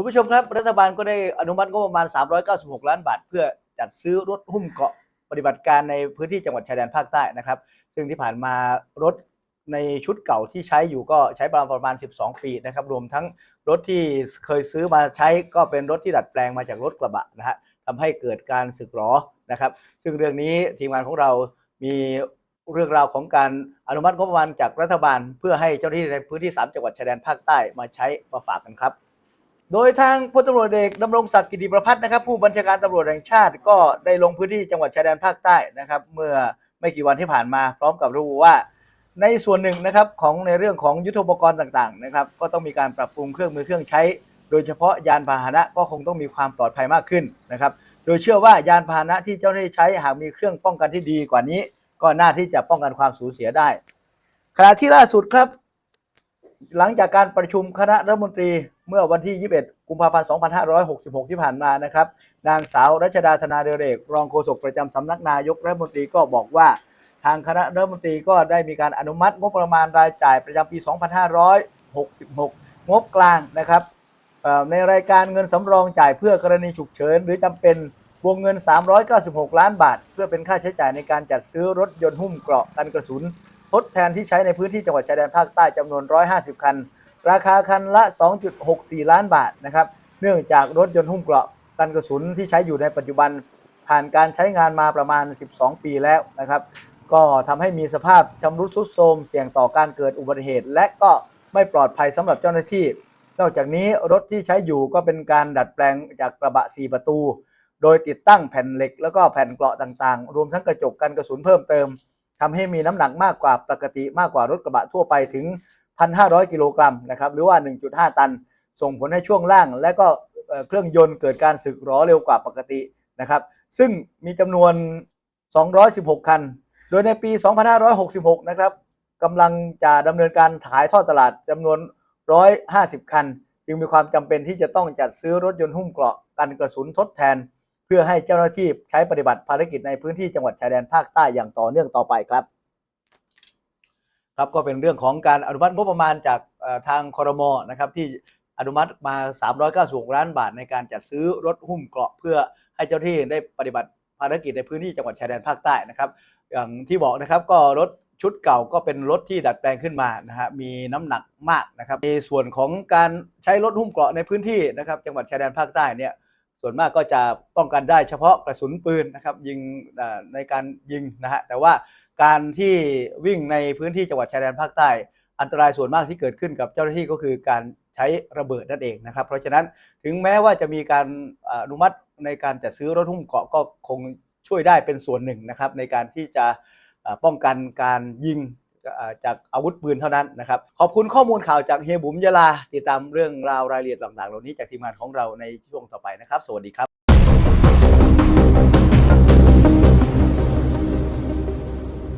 คุณผู้ชมครับ รัฐบาลก็ได้อนุมัติงบประมาณ 396 ล้านบาท เพื่อจัดซื้อรถหุ้มเกาะปฏิบัติการในพื้นที่จังหวัดชายแดนภาคใต้นะครับ ซึ่งที่ผ่านมารถในชุดเก่าที่ใช้อยู่ก็ใช้ประมาณประมาณ 12 ปีนะครับ รวมทั้งรถที่เคยซื้อมาใช้ก็เป็นรถที่ดัดแปลงมาจากรถกระบะนะฮะทำให้เกิดการสึกหรอนะครับ ซึ่งเรื่องนี้ทีมงานของเรามีเรื่องราวของการอนุมัติงบประมาณจากรัฐบาล เพื่อให้เจ้าหน้าที่ในพื้นที่ 3 จังหวัดชายแดนภาคใต้มาใช้มาฝากกันครับ โดยทางพลตำรวจเอกดำรงศักดิ์กิติประพัฒน์นะครับ ผู้บัญชาการตำรวจแห่งชาติก็ได้ลงพื้นที่จังหวัดชายแดนภาคใต้นะครับ เมื่อไม่กี่วันที่ผ่านมาพร้อมกับระบุว่า ในส่วนหนึ่งนะครับของในเรื่องของยุทธปกรณ์ต่างๆนะครับ ก็ต้องมีการปรับปรุงเครื่องมือเครื่องใช้ โดยเฉพาะยานพาหนะก็คงต้องมีความปลอดภัยมากขึ้นนะครับ โดยเชื่อว่ายานพาหนะที่เจ้าหน้าที่ใช้หากมีเครื่องป้องกันที่ดีกว่านี้ ก็น่าที่จะป้องกันความสูญเสียได้ขณะที่ล่าสุดครับ หลังจากการประชุมคณะรัฐมนตรีเมื่อวันที่ 21 กุมภาพันธ์ 2566 ที่ผ่านมานะครับ นางสาวรัชดาธนาเดเรก รองโฆษกประจำสำนักนายกรัฐมนตรีก็บอกว่า ทางคณะรัฐมนตรีก็ได้มีการอนุมัติงบประมาณรายจ่ายประจำปี 2566 งบกลางนะครับในรายการเงินสำรองจ่ายเพื่อกรณีฉุกเฉิน หรือจำเป็นวงเงิน 396 ล้านบาท เพื่อเป็นค่าใช้จ่ายในการจัดซื้อรถยนต์หุ้มเกราะกันกระสุน ทดแทนที่ใช้ในพื้นที่จังหวัดชายแดนภาคใต้จำนวน 150 คัน ราคาคันละ 2.64 ล้านบาทนะครับ เนื่องจากรถยนต์หุ้มเกราะกันกระสุนที่ใช้อยู่ในปัจจุบัน ผ่านการใช้งานมาประมาณ 12 ปีแล้วนะครับ ก็ทำให้มีสภาพชำรุดทรุดโทรมเสี่ยงต่อการเกิดอุบัติเหตุ และก็ไม่ปลอดภัยสำหรับเจ้าหน้าที่ นอกจากนี้รถที่ใช้อยู่ก็เป็นการดัดแปลงจากกระบะ 4 ประตู โดยติดตั้งแผ่นเหล็ก แล้วก็แผ่นเกราะต่างๆ รวมทั้งกระจกกันกระสุนเพิ่มเติม ทำให้มีน้ำหนักมากกว่าปกติมากกว่ารถกระบะทั่วไปถึง 1,500 กิโลกรัมนะครับหรือว่า 1.5 ตัน ส่งผลให้ช่วงล่าง และก็เอ่อเครื่องยนต์เกิดการสึกหรอเร็วกว่าปกตินะครับ ซึ่งมีจำนวน 216 คัน โดยในปี 2566 นะครับกำลังจะดำเนินการขายทอดตลาดจำนวน 150 คัน จึงมีความจำเป็นที่จะต้องจัดซื้อรถยนต์หุ้มเกราะกันกระสุนทดแทน เพื่อให้เจ้าหน้าที่ใช้ปฏิบัติภารกิจในพื้นที่จังหวัดชายแดนภาคใต้อย่างต่อเนื่องต่อไปครับ ครับก็เป็นเรื่องของการอนุมัติงบประมาณจากทางคอรมอนะครับที่อนุมัติมา 396 ล้านบาทในการจัดซื้อรถหุ้มเกราะเพื่อให้เจ้าที่ได้ปฏิบัติภารกิจในพื้นที่จังหวัดชายแดนภาคใต้นะครับอย่างที่บอกนะครับก็รถชุดเก่าก็เป็นรถที่ดัดแปลงขึ้นมานะฮะมีน้ำหนักมากนะครับในส่วนของการใช้รถหุ้มเกราะในพื้นที่นะครับจังหวัดชายแดนภาคใต้เนี่ย ส่วนมากก็จะป้องกันได้เฉพาะกระสุนปืนนะครับยิงในการยิงนะฮะแต่ว่าการที่วิ่งในพื้นที่จังหวัดชายแดนภาคใต้ อันตรายส่วนมากที่เกิดขึ้นกับเจ้าหน้าที่ก็คือการใช้ระเบิดนั่นเองนะครับ เพราะฉะนั้นถึงแม้ว่าจะมีการอนุมัติในการจัดซื้อรถหุ้มเกาะก็คงช่วยได้เป็นส่วนหนึ่งนะครับในการที่จะป้องกันการยิง จากอาวุธปืนเท่านั้นนะครับ ขอบคุณข้อมูลข่าวจากเฮียบุ๋มยาลา ติดตามเรื่องราวรายละเอียดต่างๆ เหล่านี้จากทีมงานของเราในช่วงต่อไปนะครับ สวัสดีครับ